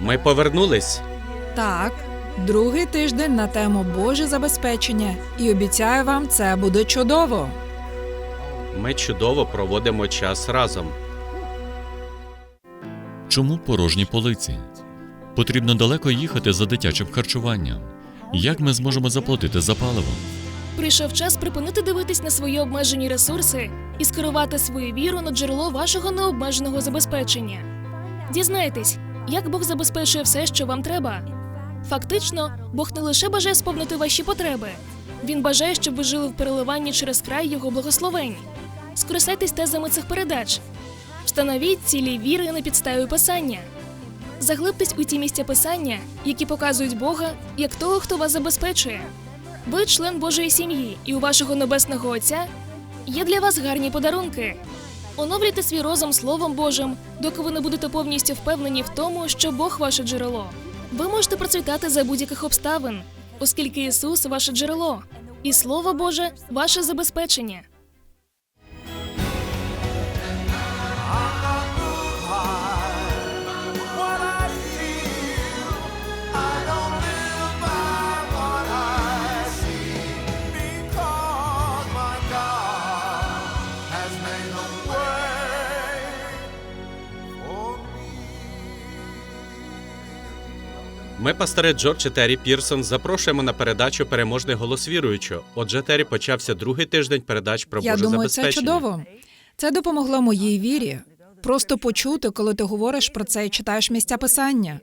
Ми повернулись. Так, другий тиждень на тему Боже забезпечення, і обіцяю вам, це буде чудово. Ми чудово проводимо час разом. Чому порожні полиці? Потрібно далеко їхати за дитячим харчуванням. Як ми зможемо заплатити за паливо? Прийшов час припинити дивитись на свої обмежені ресурси і скерувати свою віру на джерело вашого необмеженого забезпечення. Дізнайтесь, як Бог забезпечує все, що вам треба. Фактично, Бог не лише бажає сповнити ваші потреби, він бажає, щоб ви жили в переливанні через край його благословень. Скористайтесь тезами цих передач, встановіть цілі віри на підставі писання. Заглибтесь у ті місця писання, які показують Бога як того, хто вас забезпечує. Ви член Божої сім'ї, і у вашого небесного Отця є для вас гарні подарунки. Оновлюйте свій розум Словом Божим, доки ви не будете повністю впевнені в тому, що Бог ваше джерело. Ви можете процвітати за будь-яких обставин, оскільки Ісус ваше джерело, і Слово Боже ваше забезпечення. Ми, пастори Джордж і Террі Пірсон, запрошуємо на передачу Переможний голос віруючого. Отже, Террі почався другий тиждень передач про Я Боже думаю, це чудово. Це допомогло моїй вірі. Просто почути, коли ти говориш про це і читаєш місця писання.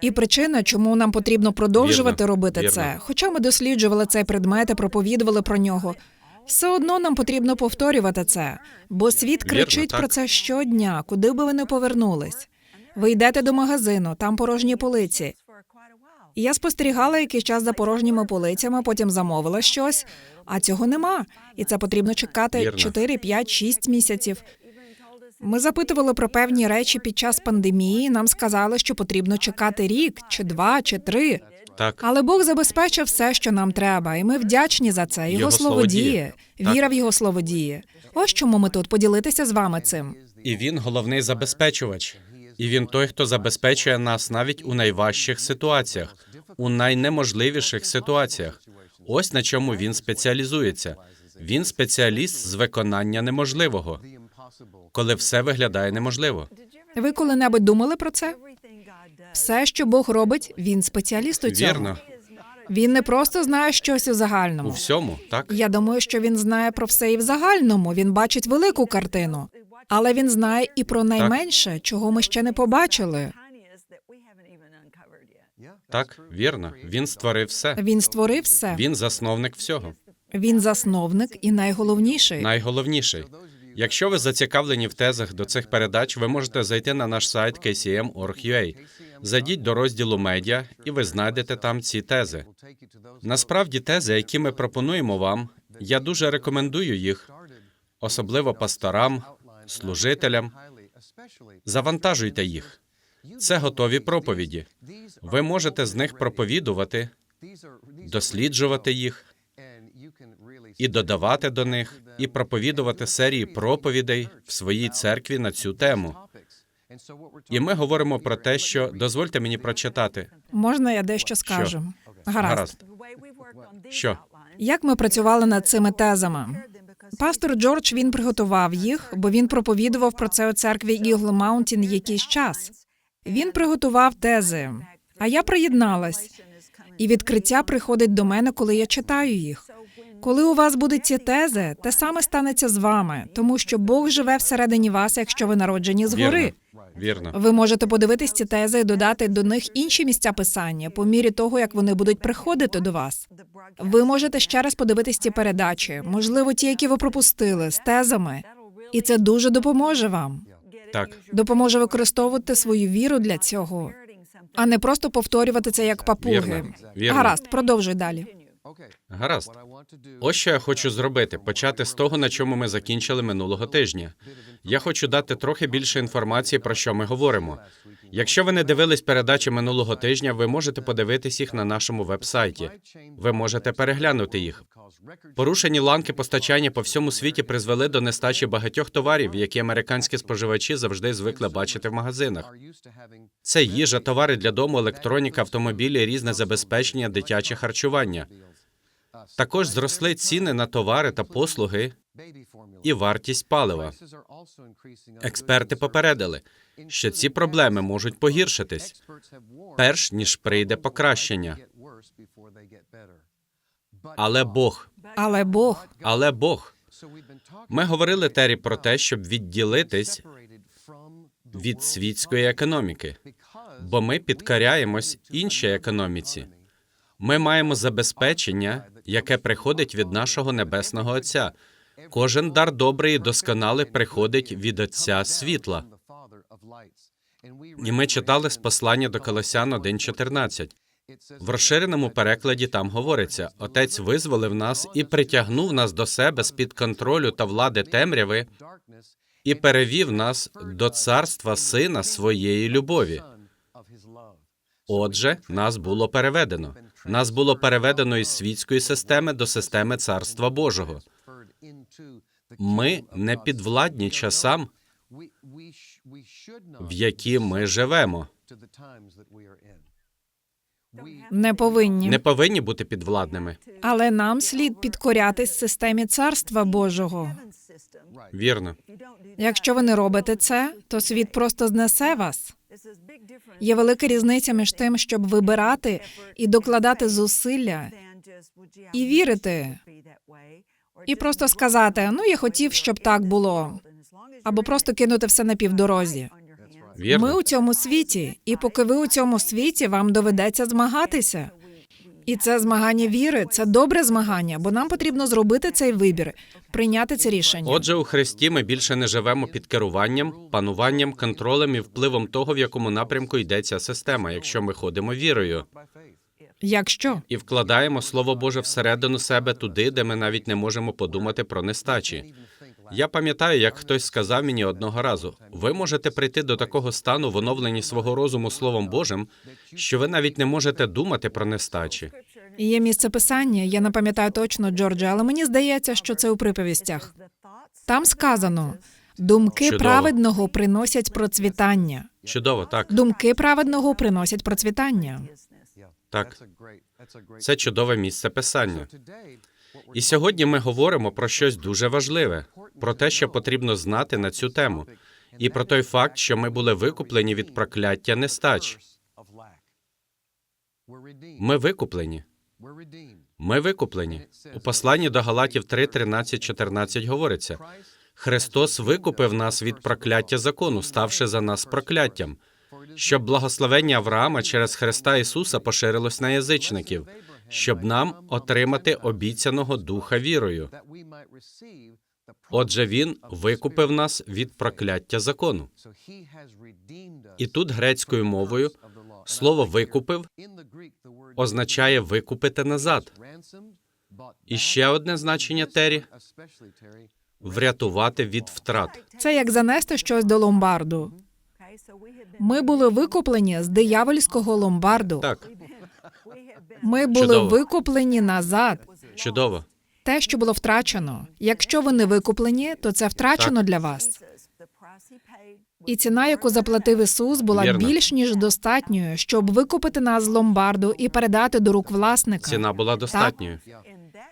І причина, чому нам потрібно продовжувати Вірно, робити вірно. це, хоча ми досліджували цей предмет і проповідували про нього. Все одно нам потрібно повторювати це, бо світ кричить так. про це щодня, куди би ви не повернулись. Ви йдете до магазину, там порожні полиці. І я спостерігала якийсь час за порожніми полицями, потім замовила щось, а цього нема. І це потрібно чекати Вірно. 4, 5, 6 місяців. Ми запитували про певні речі під час пандемії. Нам сказали, що потрібно чекати рік, чи два, чи три. Так, Але Бог забезпечив все, що нам треба, і ми вдячні за це. Його, Його слово слово діє, діє. Віра в його слово діє. Ось чому ми тут поділитися з вами цим. і він головний забезпечувач. І він той, хто забезпечує нас навіть у найважчих ситуаціях, у найнеможливіших ситуаціях. Ось на чому він спеціалізується. Він спеціаліст з виконання неможливого, коли все виглядає неможливо. Ви коли-небудь думали про це? Все, що Бог робить, він спеціаліст у цьому. Вірно, Він не просто знає щось у у загальному. всьому, так? Я думаю, що він знає про все і в загальному. Він бачить велику картину, але він знає і про найменше, чого ми ще не побачили. Так, вірно. Він створив все. Він створив все. Він засновник всього. Він засновник і найголовніший. Найголовніший. Якщо ви зацікавлені в тезах до цих передач, ви можете зайти на наш сайт kcm.org.ua. Зайдіть до розділу медіа, і ви знайдете там ці тези. Насправді, тези, які ми пропонуємо вам, я дуже рекомендую їх, особливо пасторам, служителям. Завантажуйте їх. Це готові проповіді. Ви можете з них проповідувати, досліджувати їх і додавати до них, і проповідувати серії проповідей в своїй церкві на цю тему. І ми говоримо про те, що дозвольте мені прочитати. Можна я дещо скажу? Гаразд. Що? Як ми працювали над цими тезами? Пастор Джордж він приготував їх, бо він проповідував про це у церкві Ігл Маунтін якийсь час. Він приготував тези, а я приєдналась. І відкриття приходить до мене, коли я читаю їх. Коли у вас будуть ці тези, те саме станеться з вами, тому що Бог живе всередині вас, якщо ви народжені згори. Вірно. Вірно. Ви можете подивитись ці тези і додати до них інші місця писання по мірі того, як вони будуть приходити до вас. Ви можете ще раз подивитись ці передачі, можливо, ті, які ви пропустили, з тезами, і це дуже допоможе вам. Так, Допоможе використовувати свою віру для цього, а не просто повторювати це як папуги. Вірно. Вірно. Гаразд, продовжуй далі. Гаразд. Ось що я хочу зробити: почати з того, на чому ми закінчили минулого тижня. Я хочу дати трохи більше інформації про що ми говоримо. Якщо ви не дивились передачі минулого тижня, ви можете подивитись їх на нашому веб-сайті. Ви можете переглянути їх. Порушені ланки постачання по всьому світі призвели до нестачі багатьох товарів, які американські споживачі завжди звикли бачити в магазинах. Це їжа, товари для дому, електроніка, автомобілі, різне забезпечення, дитяче харчування. Також зросли ціни на товари та послуги і вартість палива. Експерти попередили, що ці проблеми можуть погіршитись, перш ніж прийде покращення. Але Бог, Але Бог але Бог. Ми говорили Тері про те, щоб відділитись від світської економіки, бо ми підкоряємось іншій економіці. Ми маємо забезпечення, яке приходить від нашого небесного Отця. Кожен дар добрий і досконалий приходить від Отця світла. І ми читали з послання до Колосян 1.14. В розширеному перекладі там говориться: Отець визволив нас і притягнув нас до себе з під контролю та влади темряви і перевів нас до царства сина своєї любові. Отже, нас було переведено. Нас було переведено із світської системи до системи Царства Божого. Ми не підвладні часам, в які ми живемо. не повинні. Не повинні бути підвладними. Але нам слід підкорятись системі царства Божого. Вірно. Якщо ви не робите це, то світ просто знесе вас. Є велика різниця між тим, щоб вибирати і докладати зусилля, і вірити, і просто сказати: ну я хотів, щоб так було, або просто кинути все на півдорозі. Вірно. Ми у цьому світі, і поки ви у цьому світі, вам доведеться змагатися. І це змагання віри, це добре змагання, бо нам потрібно зробити цей вибір, прийняти це рішення. Отже, у Христі ми більше не живемо під керуванням, пануванням, контролем і впливом того, в якому напрямку йде ця система, якщо ми ходимо вірою Якщо і вкладаємо Слово Боже всередину себе туди, де ми навіть не можемо подумати про нестачі. Я пам'ятаю, як хтось сказав мені одного разу: ви можете прийти до такого стану в оновленні свого розуму Словом Божим, що ви навіть не можете думати про нестачі. є місце писання, я не пам'ятаю точно, Джордже, але мені здається, що це у приповістях. Там сказано: думки Чудово. праведного приносять процвітання. Чудово, так, Думки праведного приносять процвітання. так. Це чудове місце писання. І сьогодні ми говоримо про щось дуже важливе, про те, що потрібно знати на цю тему, і про той факт, що ми були викуплені від прокляття нестач. Ми викуплені. Ми викуплені. У посланні до Галатів 3, 13, 14 говориться: Христос викупив нас від прокляття закону, ставши за нас прокляттям, щоб благословення Авраама через Христа Ісуса поширилось на язичників, щоб нам отримати обіцяного духа вірою. Отже, він викупив нас від прокляття закону. І тут грецькою мовою слово викупив означає викупити назад. І ще одне значення Тері врятувати від втрат. Це як занести щось до ломбарду. Ми були викуплені з диявольського ломбарду. Так, Ми були Чудово. викуплені назад. чудово. Те, що було втрачено. Якщо ви не викуплені, то це втрачено для вас. І ціна, яку заплатив Ісус, була Вірно. більш ніж достатньою, щоб викупити нас з ломбарду і передати до рук власника Ціна була достатньою. у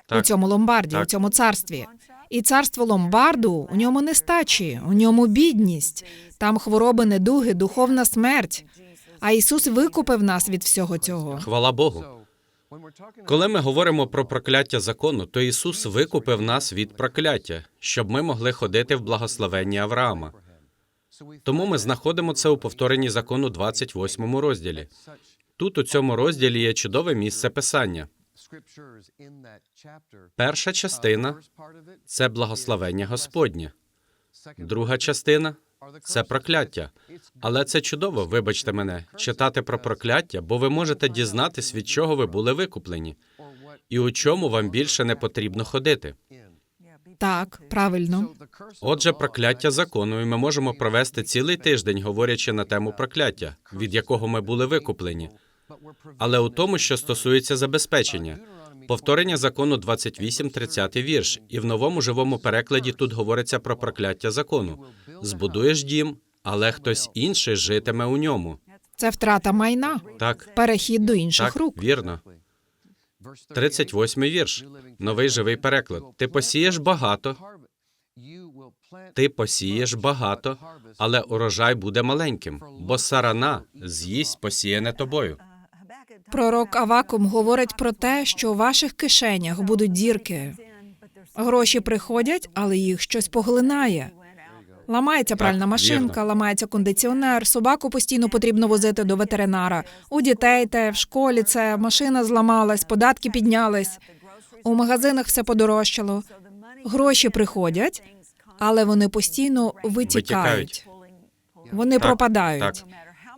Так, цьому ломбарді, Так. у цьому царстві. І царство ломбарду у ньому нестачі, у ньому бідність, там хвороби, недуги, духовна смерть. А Ісус викупив нас від всього цього. хвала Богу. Коли ми говоримо про прокляття закону, то Ісус викупив нас від прокляття, щоб ми могли ходити в благословенні Авраама. Тому ми знаходимо це у повторенні закону 28 розділі. Тут у цьому розділі є чудове місце писання. Перша частина це благословення Господнє. Друга частина це прокляття. Але це чудово, вибачте мене, читати про прокляття, бо ви можете дізнатись, від чого ви були викуплені, і у чому вам більше не потрібно ходити. Так, правильно. Отже, прокляття закону, і ми можемо провести цілий тиждень, говорячи на тему прокляття, від якого ми були викуплені. Але у тому, що стосується забезпечення, повторення закону 28, 30 вірш, і в новому живому перекладі тут говориться про прокляття закону. Збудуєш дім, але хтось інший житиме у ньому. Це втрата майна, Так, перехід до інших так, рук. вірно. 38 вірш. Новий живий переклад. Ти посієш багато, ти посієш багато, але урожай буде маленьким, бо сарана з'їсть посіяне тобою. Пророк Авакум говорить про те, що у ваших кишенях будуть дірки. Гроші приходять, але їх щось поглинає. Ламається пральна машинка, вірно. ламається кондиціонер, собаку постійно потрібно возити до ветеринара. У дітей те, в школі це, машина зламалась, податки піднялись. У магазинах все подорожчало. Гроші приходять, але вони постійно витікають. Вони пропадають. так.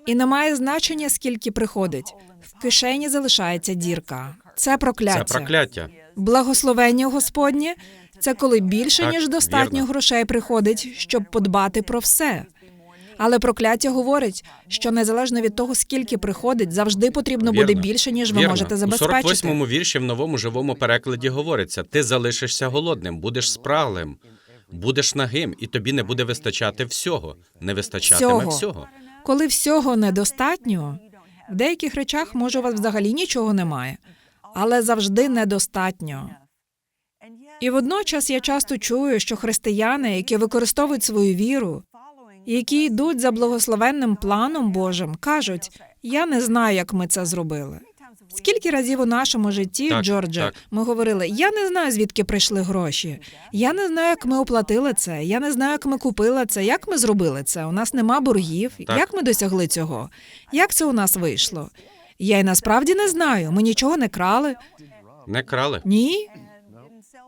І немає значення, скільки приходить. В кишені залишається дірка. Це прокляття. Це прокляття. Благословення Господнє це коли більше Так, ніж достатньо вірно. грошей приходить, щоб подбати про все. Але прокляття говорить, що незалежно від того, скільки приходить, завжди потрібно буде більше, ніж ви Вірно. можете У забезпечити. 48-му вірші в новому живому перекладі говориться: ти залишишся голодним, будеш спраглим, будеш нагим, і тобі не буде вистачати всього. Не вистачатиме Всього. всього. Коли всього недостатньо, в деяких речах може у вас взагалі нічого немає, але завжди недостатньо. І водночас я часто чую, що християни, які використовують свою віру, які йдуть за благословенним планом Божим, кажуть: я не знаю, як ми це зробили. Скільки разів у нашому житті, Так, Джордже, так. ми говорили: я не знаю, звідки прийшли гроші. Я не знаю, як ми оплатили це. Я не знаю, як ми купили це. Як ми зробили це? У нас нема боргів. Так. Як ми досягли цього? Як це у нас вийшло? Я й насправді не знаю. Ми нічого не крали. Не крали? Ні.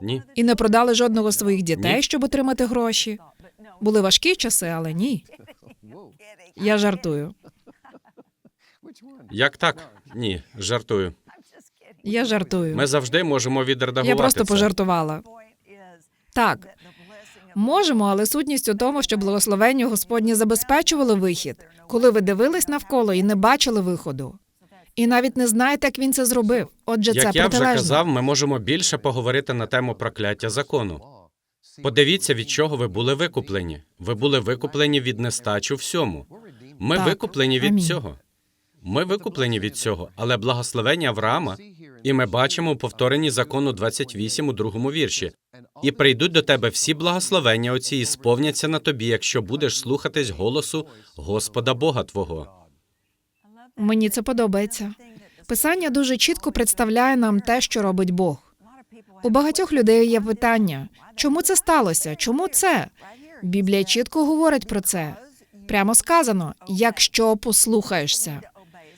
Ні. І не продали жодного з своїх дітей, Ні. щоб отримати гроші. Були важкі часи, але ні. Я жартую. Як так? Ні, жартую. Я жартую. Ми завжди можемо відредагувати Я просто це. пожартувала. Так, можемо, але сутність у тому, що благословення Господнє забезпечувало вихід, коли ви дивились навколо і не бачили виходу. І навіть не знаєте, як він це зробив. Отже, це Як я вже казав, ми можемо більше поговорити на тему прокляття закону. Подивіться, від чого ви були викуплені. Ви були викуплені від нестачу всьому. Ми Так. викуплені від Амінь. цього. Ми викуплені від цього, але благословення Авраама, і ми бачимо у повторенні закону 28 у другому вірші. І прийдуть до тебе всі благословення оці і сповняться на тобі, якщо будеш слухатись голосу Господа Бога Твого. Мені це подобається. Писання дуже чітко представляє нам те, що робить Бог. У багатьох людей є питання: чому це сталося? Чому це? Біблія чітко говорить про це. Прямо сказано: якщо послухаєшся.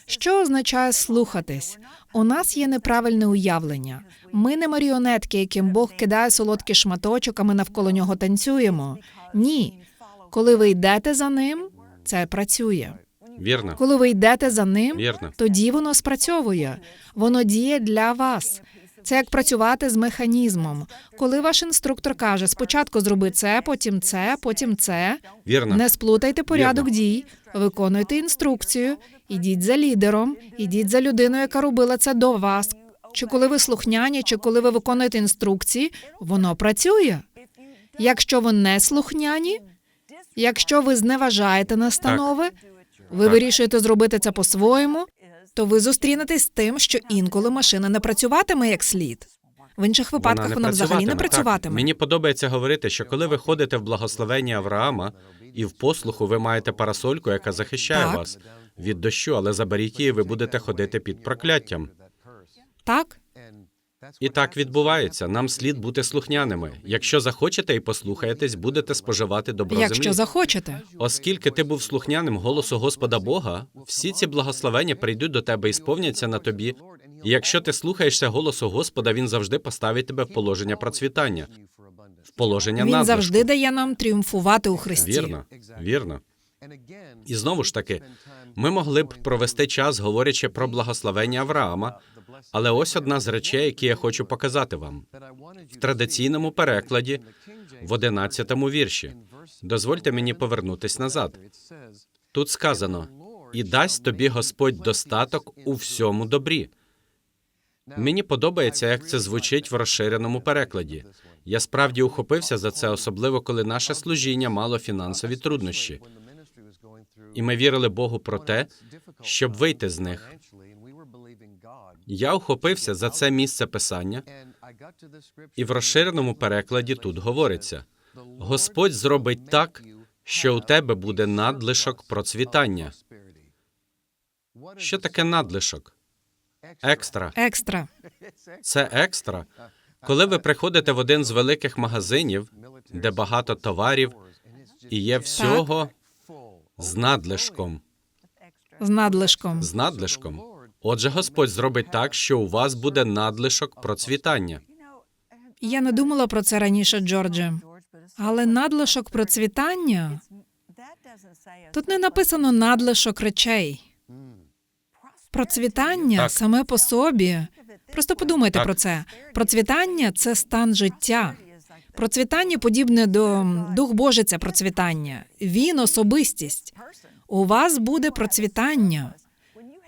Що означає слухатись? У нас є неправильне уявлення. Ми не маріонетки, яким Бог кидає солодкий шматочок, а ми навколо нього танцюємо. Ні. Коли ви йдете за ним, це працює. Вірно? Коли ви йдете за ним, Вірно. тоді воно спрацьовує. Воно діє для вас. Це як працювати з механізмом. Коли ваш інструктор каже: спочатку зроби це, потім це, потім це. Вірно. Не сплутайте порядок Вірно. дій, виконуйте інструкцію, ідіть за лідером, ідіть за людиною, яка робила це до вас. Чи коли ви слухняні, чи коли ви виконуєте інструкції, воно працює. Якщо ви не слухняні, якщо ви зневажаєте настанови, ви Так. вирішуєте зробити це по-своєму, то ви зустрінетесь з тим, що інколи машина не працюватиме як слід. В інших випадках вона, взагалі не працюватиме. Так. Мені подобається говорити, що коли ви ходите в благословенні Авраама і в послуху ви маєте парасольку, яка захищає Так. вас від дощу, але заберіть її, ви будете ходити під прокляттям. Так? І так відбувається. Нам слід бути слухняними. Якщо захочете і послухаєтесь, будете споживати добро Якщо землі. захочете. Оскільки ти був слухняним голосу Господа Бога, всі ці благословення прийдуть до тебе і сповняться на тобі. І якщо ти слухаєшся голосу Господа, він завжди поставить тебе в положення процвітання, в положення Він надлишку. завжди дає нам тріумфувати у Христі. Вірно, вірно. І знову ж таки, ми могли б провести час, говорячи про благословення Авраама, Але ось одна з речей, які я хочу показати вам. В традиційному перекладі в 11-му вірші. Дозвольте мені повернутись назад. Тут сказано: і дасть тобі Господь достаток у всьому добрі. Мені подобається, як це звучить в розширеному перекладі. Я справді ухопився за це, особливо коли наше служіння мало фінансові труднощі. І ми вірили Богу про те, щоб вийти з них. Я ухопився за це місце писання, і в розширеному перекладі тут говориться: Господь зробить так, що у тебе буде надлишок процвітання. Що таке надлишок? Екстра. Екстра. Це екстра. Коли ви приходите в один з великих магазинів, де багато товарів і є всього з надлишком. З надлишком. З надлишком. Отже, Господь зробить так, що у вас буде надлишок процвітання. Я не думала про це раніше, Джордже. Але надлишок процвітання тут не написано надлишок речей. Процвітання Так. саме по собі. Просто подумайте Так. про це. Процвітання це стан життя. Процвітання подібне до Дух Божий це процвітання. Він особистість. У вас буде процвітання.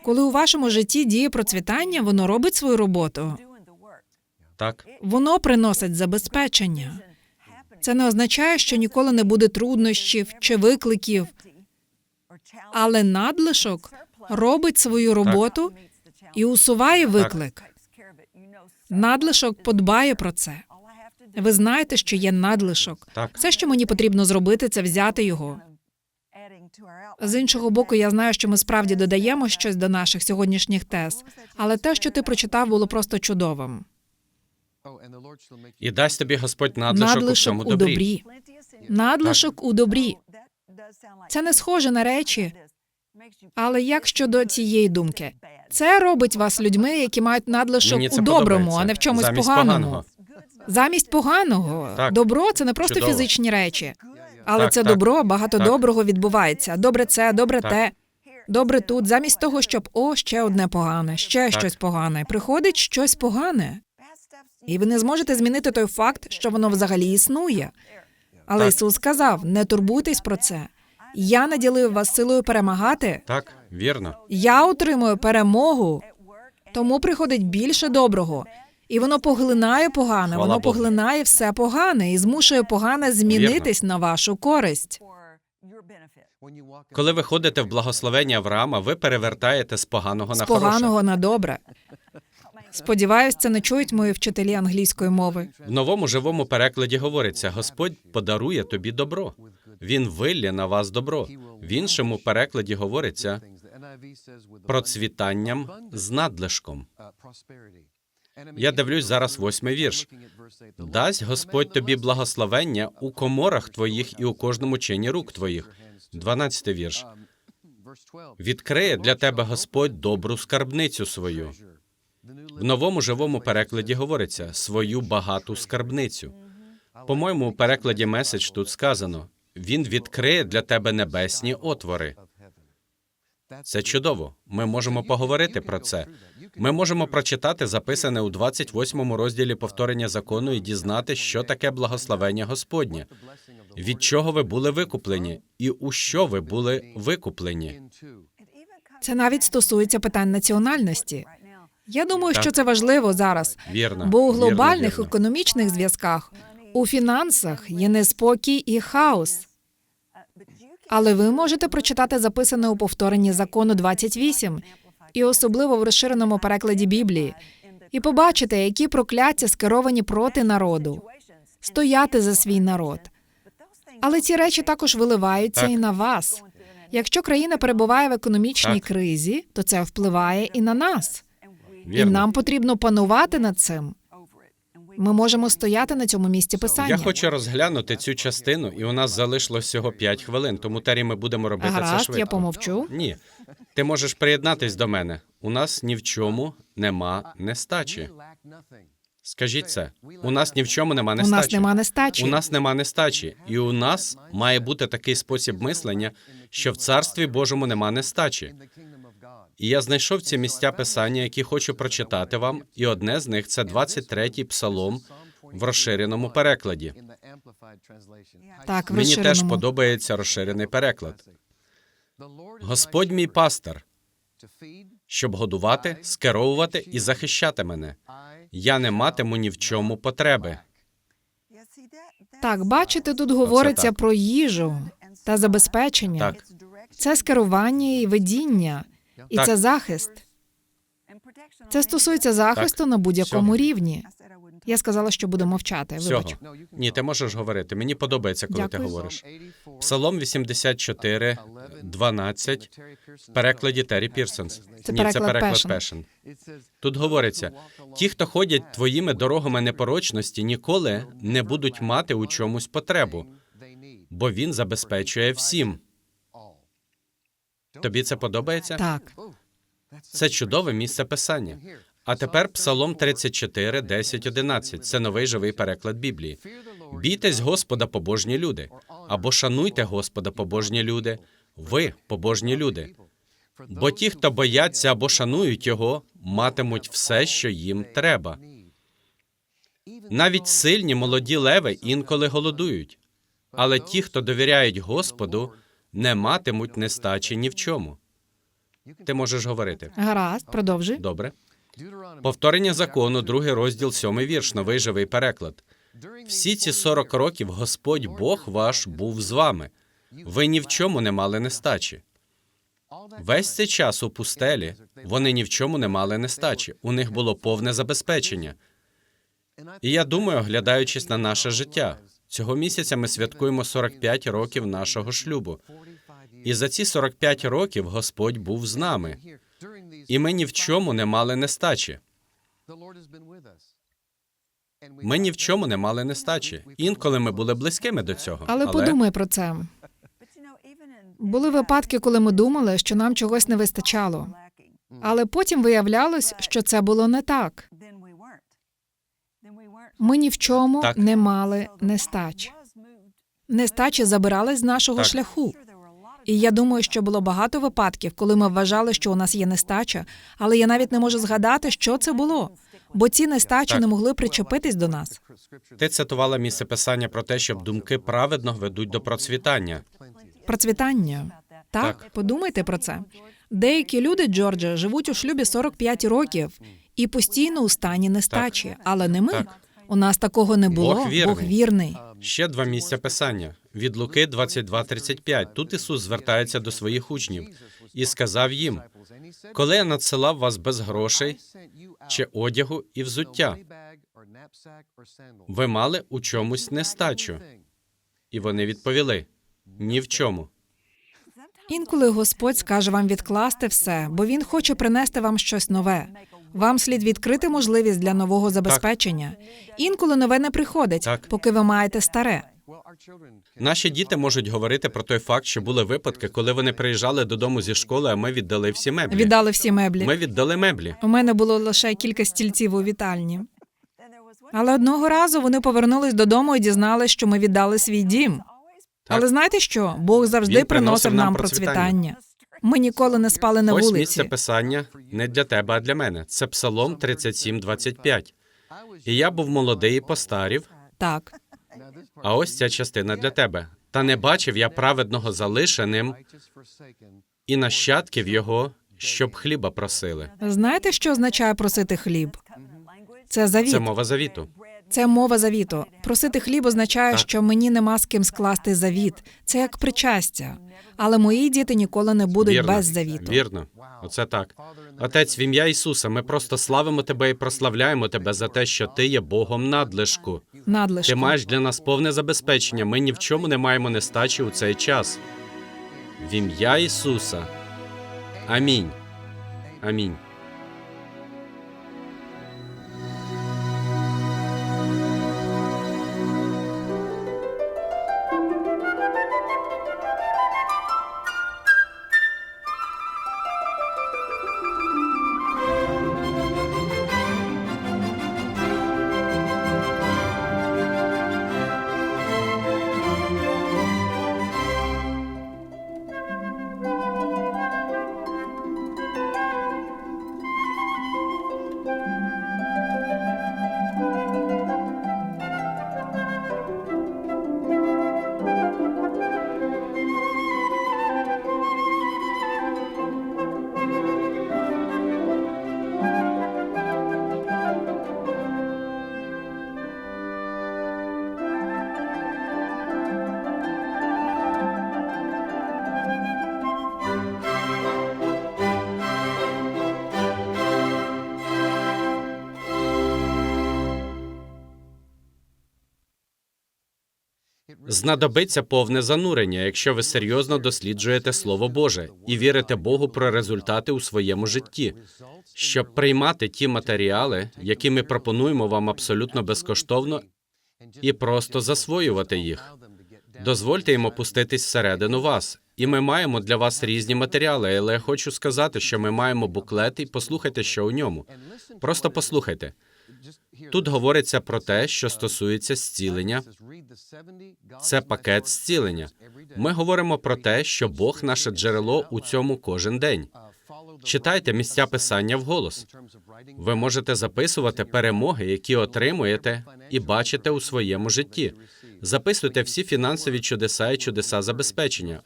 Коли у вашому житті діє процвітання, воно робить свою роботу. Так, Воно приносить забезпечення. Це не означає, що ніколи не буде труднощів чи викликів, але надлишок робить свою роботу і усуває виклик. Надлишок подбає про це. Ви знаєте, що є надлишок. так. Все, що мені потрібно зробити, це взяти його. З іншого боку, я знаю, що ми справді додаємо щось до наших сьогоднішніх тез, але те, що ти прочитав, було просто чудовим. І дасть тобі Господь надлишок, у Надлишок всьому у добрі. добрі. Надлишок у добрі. Це не схоже на речі, але як щодо цієї думки? Це робить вас людьми, які мають надлишок Мені це у доброму, а не в чомусь Замість поганому. поганого. Замість поганого. Так. Добро це не просто Чудово. фізичні речі, але Так, це так. добро, багато Так. доброго відбувається. Добре це, добре Так. те. Добре тут, замість того, щоб о, ще одне погане, ще Так. щось погане. Приходить щось погане. І ви не зможете змінити той факт, що воно взагалі існує. Але Так. Ісус сказав: не турбуйтесь про це. Я наділив вас силою перемагати. Так, вірно. Я отримую перемогу, тому приходить більше доброго. І воно поглинає погане, Хвала воно Богу. поглинає все погане і змушує погане змінитись на вашу користь. Коли ви ходите в благословення Авраама, ви перевертаєте з поганого З на хороше. поганого на добре. Сподіваюсь, це не чують мої вчителі англійської мови. В новому живому перекладі говориться: Господь подарує тобі добро. Він виллє на вас добро. В іншому перекладі говориться процвітанням з надлишком. Я дивлюсь зараз восьмий вірш. Дасть Господь тобі благословення у коморах твоїх і у кожному чині рук твоїх. Дванадцятий вірш. Відкриє для тебе Господь добру скарбницю свою. В новому живому перекладі говориться свою багату скарбницю. По-моєму, у перекладі меседж тут сказано: Він відкриє для тебе небесні отвори. Це чудово. Ми можемо поговорити про це. Ми можемо прочитати записане у 28 розділі повторення закону і дізнати, що таке благословення Господнє, від чого ви були викуплені, і у що ви були викуплені. Це навіть стосується питань національності. Я думаю, Так. що це важливо зараз, Вірно, бо у вірно, глобальних вірно. економічних зв'язках, у фінансах є неспокій і хаос. Але ви можете прочитати записане у повторенні закону 28, і особливо в розширеному перекладі Біблії, і побачите, які прокляття скеровані проти народу, стояти за свій народ. Але ці речі також виливаються Так. і на вас. Якщо країна перебуває в економічній Так. кризі, то це впливає і на нас. І нам потрібно панувати над цим. Ми можемо стояти на цьому місці писання. Я хочу розглянути цю частину, і у нас залишилось всього 5 хвилин. Тому Террі, ми будемо робити це швидко. я помовчу. Ні, ти можеш приєднатись до мене. У нас ні в чому нема нестачі. Скажіть це. У нас ні в чому нема нестачі. У нас нема нестачі. У нас нема нестачі, і у нас має бути такий спосіб мислення, що в царстві Божому нема нестачі. І я знайшов ці місця писання, які хочу прочитати вам, і одне з них це 23-й псалом в розширеному перекладі. Так, в Мені теж подобається розширений переклад. Господь мій пастор, щоб годувати, скеровувати і захищати мене. Я не матиму ні в чому потреби. Так, бачите, тут говориться про їжу та забезпечення. Так. Це скерування і ведіння, і Так. це захист. Це стосується захисту на будь-якому Всього. рівні. Я сказала, що буду мовчати. Всього. Вибач. Ні, ти можеш говорити. Мені подобається, коли ти говориш. Псалом 84, 12, в перекладі Террі Пірсонс. Це Ні, це переклад. Passion. Тут говориться: ті, хто ходять твоїми дорогами непорочності, ніколи не будуть мати у чомусь потребу, бо він забезпечує всім. Тобі це подобається? Так, Це чудове місце писання. А тепер Псалом 34, 10, 11. Це новий живий переклад Біблії. Бійтесь Господа, побожні люди, або шануйте Господа, побожні люди. Ви, побожні люди. Бо ті, хто бояться або шанують його, матимуть все, що їм треба. Навіть сильні молоді леви інколи голодують, але ті, хто довіряють Господу, не матимуть нестачі ні в чому. Ти можеш говорити. гаразд, продовжуй. Добре. Повторення закону, другий розділ, сьомий вірш, новий живий переклад. Всі ці 40 років Господь Бог ваш був з вами. Ви ні в чому не мали нестачі. Весь цей час у пустелі вони ні в чому не мали нестачі. У них було повне забезпечення. І я думаю, оглядаючись на наше життя, цього місяця ми святкуємо 45 років нашого шлюбу. І за ці 45 років Господь був з нами, і ми ні в чому не мали нестачі. Ми ні в чому не мали нестачі. Інколи ми були близькими до цього. Але подумай про це. Були випадки, коли ми думали, що нам чогось не вистачало, але потім виявлялось, що це було не так. Ми ні в чому Так. не мали нестач. Нестачі забирались з нашого Так. шляху. І я думаю, що було багато випадків, коли ми вважали, що у нас є нестача, але я навіть не можу згадати, що це було, бо ці нестачі Так. не могли причепитись до нас. Ти цитувала місце писання про те, щоб думки праведного ведуть до процвітання. Процвітання. Так, Так. подумайте про це. Деякі люди, Джордже, живуть у шлюбі 45 років і постійно у стані нестачі, але не ми. Так. У нас такого не було. Бог вірний. Бог вірний. Ще два місця писання від Луки 22.35. Тут Ісус звертається до своїх учнів і сказав їм: коли я надсилав вас без грошей чи одягу і взуття, ви мали у чомусь нестачу. І вони відповіли: ні в чому. Інколи Господь скаже вам відкласти все, бо Він хоче принести вам щось нове. Вам слід відкрити можливість для нового забезпечення. Інколи нове не приходить, Так. поки ви маєте старе. Наші діти можуть говорити про той факт, що були випадки, коли вони приїжджали додому зі школи, а ми віддали всі меблі. Віддали всі меблі. Ми віддали меблі. У мене було лише кілька стільців у вітальні. Але одного разу вони повернулись додому і дізнались, що ми віддали свій дім. Але знаєте що? Бог завжди Він приносив приносив нам нам процвітання. Ми ніколи не спали на Ось вулиці. місце писання не для тебе, а для мене. Це Псалом 37.25. І я був молодий і постарів, Так, а ось ця частина для тебе. Та не бачив я праведного залишеним і нащадків його, щоб хліба просили. знаєте, що означає просити хліб? Це завіт. Це мова завіту. Це мова завіту. Просити хліб означає, Так. що мені нема з ким скласти завіт. Це як причастя. Але мої діти ніколи не будуть Вірно. без завіту. Вірно. Оце так. Отець, в ім'я Ісуса, ми просто славимо тебе і прославляємо тебе за те, що ти є Богом надлишку. Надлишку. Ти маєш для нас повне забезпечення. Ми ні в чому не маємо нестачі у цей час. В ім'я Ісуса. Амінь. Амінь. Знадобиться повне занурення, якщо ви серйозно досліджуєте Слово Боже і вірите Богу про результати у своєму житті, щоб приймати ті матеріали, які ми пропонуємо вам абсолютно безкоштовно, і просто засвоювати їх. Дозвольте їм опуститись всередину вас. І ми маємо для вас різні матеріали, але я хочу сказати, що ми маємо буклет і послухайте, що у ньому. Просто послухайте. Тут говориться про те, що стосується зцілення. Це пакет зцілення. Ми говоримо про те, що Бог наше джерело у цьому кожен день. Читайте місця писання вголос. Ви можете записувати перемоги, які отримуєте і бачите у своєму житті. Записуйте всі фінансові чудеса і чудеса забезпечення.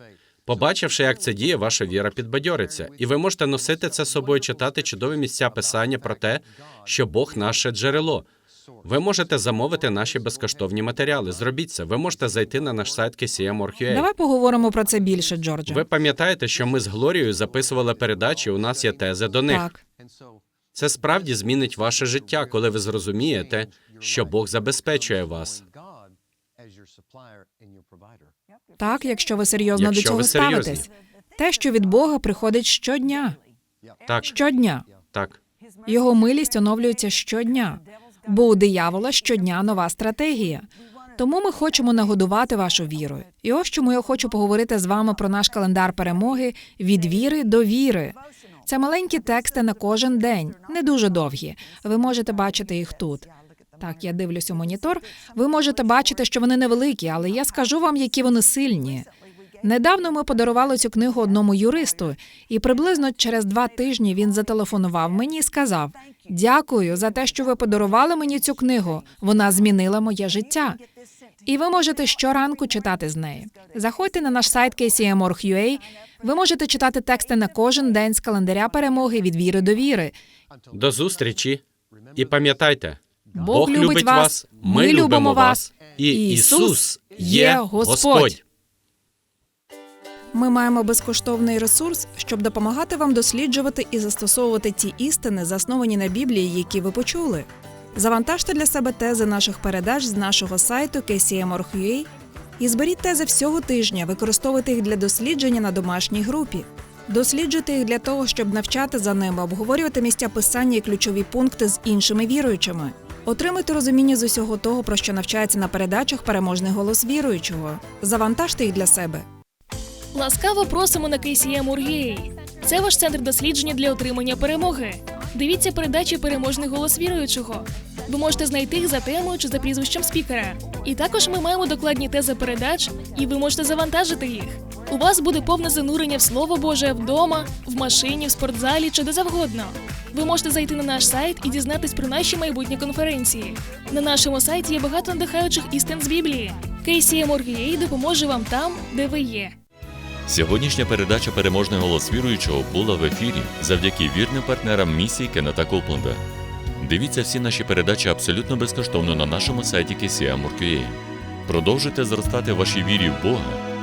Побачивши, як це діє, ваша віра підбадьориться, і ви можете носити це з собою, читати чудові місця писання про те, що Бог наше джерело. Ви можете замовити наші безкоштовні матеріали. Зробіть це. Ви можете зайти на наш сайт KCM.org.ua. Давай поговоримо про це більше, Джордже. Ви пам'ятаєте, що ми з Глорією записували передачі. У нас є тези до них. Так. Це справді змінить ваше життя, коли ви зрозумієте, що Бог забезпечує вас. Так, якщо ви серйозно Якщо до цього ви серйозні. ставитесь. Те, що від Бога приходить щодня. Так, Щодня. так. Його милість оновлюється щодня, бо у диявола щодня нова стратегія. Тому ми хочемо нагодувати вашу віру. І ось чому я хочу поговорити з вами про наш календар перемоги від віри до віри. Це маленькі тексти на кожен день, не дуже довгі. Ви можете бачити їх тут. Так, я дивлюсь у монітор. Ви можете бачити, що вони невеликі, але я скажу вам, які вони сильні. Недавно ми подарували цю книгу одному юристу, і приблизно через два тижні він зателефонував мені і сказав: Дякую за те, що ви подарували мені цю книгу. Вона змінила моє життя. І ви можете щоранку читати з неї. Заходьте на наш сайт KCM.org.ua. Ви можете читати тексти на кожен день з календаря перемоги від віри до віри. До зустрічі. І пам'ятайте, Бог любить вас, ми любимо вас, і Ісус є Господь. Ми маємо безкоштовний ресурс, щоб допомагати вам досліджувати і застосовувати ті істини, засновані на Біблії, які ви почули. Завантажте для себе тези наших передач з нашого сайту kcm.org.ua і зберіть тези всього тижня, використовуйте їх для дослідження на домашній групі. Досліджуйте їх для того, щоб навчати за ними, обговорювати місця писання і ключові пункти з іншими віруючими. Отримайте розуміння з усього того, про що навчається на передачах переможний голос віруючого. Завантажте їх для себе. Ласкаво просимо на KCM.org.ua. Це ваш центр дослідження для отримання перемоги. Дивіться передачі Переможний голос віруючого. Ви можете знайти їх за темою чи за прізвищем спікера. І також ми маємо докладні тези передач, і ви можете завантажити їх. У вас буде повне занурення в Слово Боже вдома, в машині, в спортзалі чи де завгодно. Ви можете зайти на наш сайт і дізнатись про наші майбутні конференції. На нашому сайті є багато надихаючих істин з Біблії. KCM.org.ua допоможе вам там, де ви є. Сьогоднішня передача Переможний голос віруючого була в ефірі завдяки вірним партнерам місії Кеннета Копленда. Дивіться всі наші передачі абсолютно безкоштовно на нашому сайті KCM.org.ua. Продовжуйте зростати в вашій вірі в Бога